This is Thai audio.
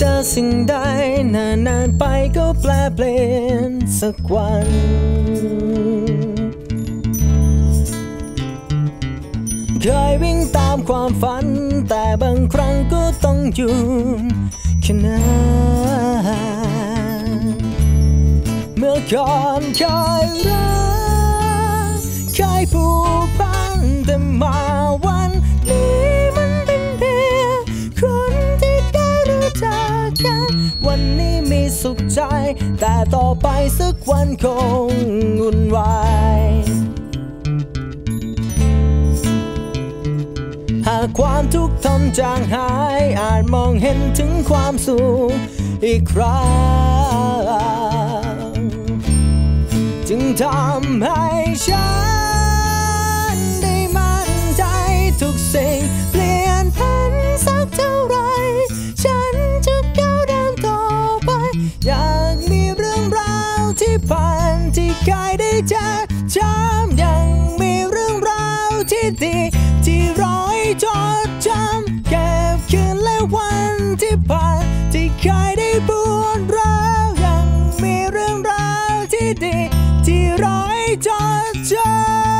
จอสิ่งใดนานนานๆไปก็แปลเปลี่ยนสักวันเคยวิ่งตามความฝัน แต่บางครั้งก็ต้องหยุดแค่นั้นเมื่อก่อนเคยรักเคยผูก สุขใจ แต่ต่อไปสักวันคงวุ่นวายหากความทุกข์ทนจางหาย อาจมองเห็นถึงความสุขอีกครั้งจึงทำให้ ผ่านที่เคยได้เจอจำยังมีเรื่องราวที่ดี ที่ร้อยจดจำเก็บคืนและวันที่ผ่านที่เคยได้ปวดร้าวยังมีเรื่องราวที่ดี ที่ร้อยจดจำ